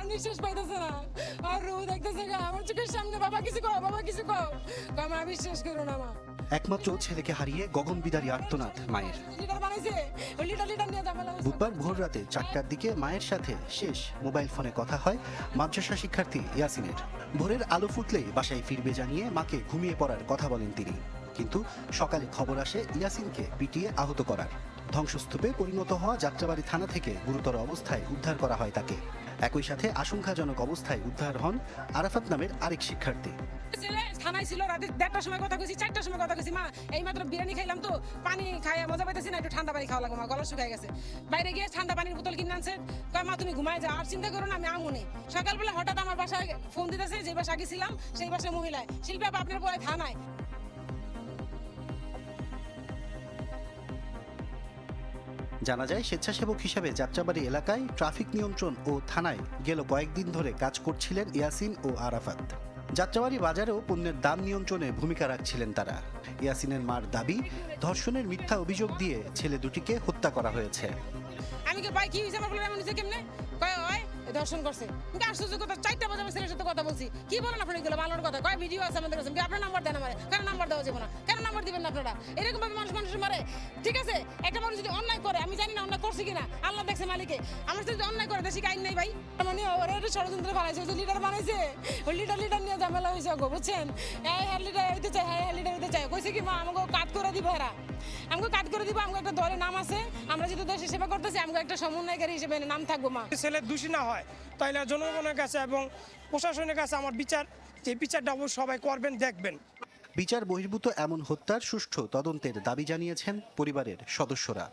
আমার নিঃশ্বাস পাইতেছে না। আর রু দেখতেছে আমার চোখের সামনে বাবা কিছু কও বাবা কিছু কও। মা বিশ্বাস করো না মা। একমাত্র ছেলেকে হারিয়ে গগন বিদারী আর্তনাদ মায়ের। বুধবার ভোর রাতে চারটার দিকে মায়ের সাথে শেষ মোবাইল ফোনে কথা হয় মাদ্রাসা শিক্ষার্থী ইয়াসিনের। ভোরের আলো ফুটলেই বাসায় ফিরবে জানিয়ে মাকে ঘুমিয়ে পড়ার কথা বলেন তিনি। কিন্তু সকালে খবর আসে ইয়াসিনকে পিটিয়ে আহত করার। ধ্বংসস্তূপে পরিণত হওয়া যাত্রাবাড়ি থানা থেকে গুরুতর অবস্থায় উদ্ধার করা হয় তাকে। একই সাথে আশঙ্কাজনক অবস্থায় উদ্ধার হন আরাফাত নামের আরেক শিক্ষার্থী। থানায় ছিল, রাতে দেড়টার সময় কথা কইছি, চারটার সময় কথা কইছি, মা এই মাত্র বিরিয়ানি খাইলাম তো, পানি খাইয়া মজা পাইতেছি না, একটু ঠান্ডা পানি খাওয়া লাগবে, মা, গলা শুকায় গেছে। বাইরে গিয়ে ঠান্ডা পানির বোতল কিনে আনছে, কয়, মা, তুমি ঘুমায় যাও, আর চিন্তা করো না, আমি আমুনে। সকালবেলা হঠাৎ আমার বাসায় ফোন দিতেছে, যে বাসা গেছিলাম, সেই বাসায় মহিলায়, শিল্পী আপা আপনার বয় থানায়। জানা যায়, স্বেচ্ছাসেবক হিসেবে যাত্রাবাড়ি এলাকায় ট্রাফিক নিয়ন্ত্রণ ও থানায় গেল কয়েকদিন ধরে কাজ করছিলেন ইয়াসিন ও আরাফাত। যাত্রাবাড়ি বাজারেও পণ্যের দাম নিয়ন্ত্রণে ভূমিকা রাখছিলেন তারা। ইয়াসিনের মার দাবি, ধর্ষণের মিথ্যা অভিযোগ দিয়ে ছেলে দুটিকে হত্যা করা হয়েছে। আমি কি ভাই, কি হয়েছে আমার বলে? কেমনে? কয় দর্শন করছে। চারটা বাজে ছেলের সাথে কথা বলছি। কি বলেন আপনি কথা। কয় ভিডিও আছে আমাদের কাছে? আপনার নাম্বার দেন কেন নাম্বার দেওয়া যাবে না? কেন নাম্বার দিবেন না আপনারা? এরকম ভাবে মানুষ মারে। ঠিক আছে? একটা মানুষ যদি অন্যায় করে আমি জানি না অন্যায় করছে কিনা। আল্লাহ দেখছে মালিকে। আমার সাথে যদি অন্যায় করে দেশি আইন নাই ভাই। মানে ওরা একটা ষড়যন্ত্র বানাইছে যে লিডার বানাইছে। ওই লিডার লিডার নিয়ে ঝামেলা হয়েছে গো বুঝছেন? হ্যাঁ হ্যাঁ লিডার হইতে চাই হ্যাঁ লিডার হইতে চাই কইছে কি মা আমাকে কাট করে দিব এরা। আমাকে কাট করে দিব আমাকে একটা দলের নাম আছে। আমরা যেহেতু দেশের সেবা করতেছি আমাকে একটা সমন্বয়কারী হিসেবে নাম থাকব মা। ছেলে দোষী না হয় তাইলে জনগণের কাছে এবং প্রশাসনের কাছে আমার বিচার যে বিচারটা অবশ্য সবাই করবেন দেখবেন। বিচার বহির্ভূত এমন হত্যার সুষ্ঠু তদন্তের দাবি জানিয়েছেন পরিবারের সদস্যরা।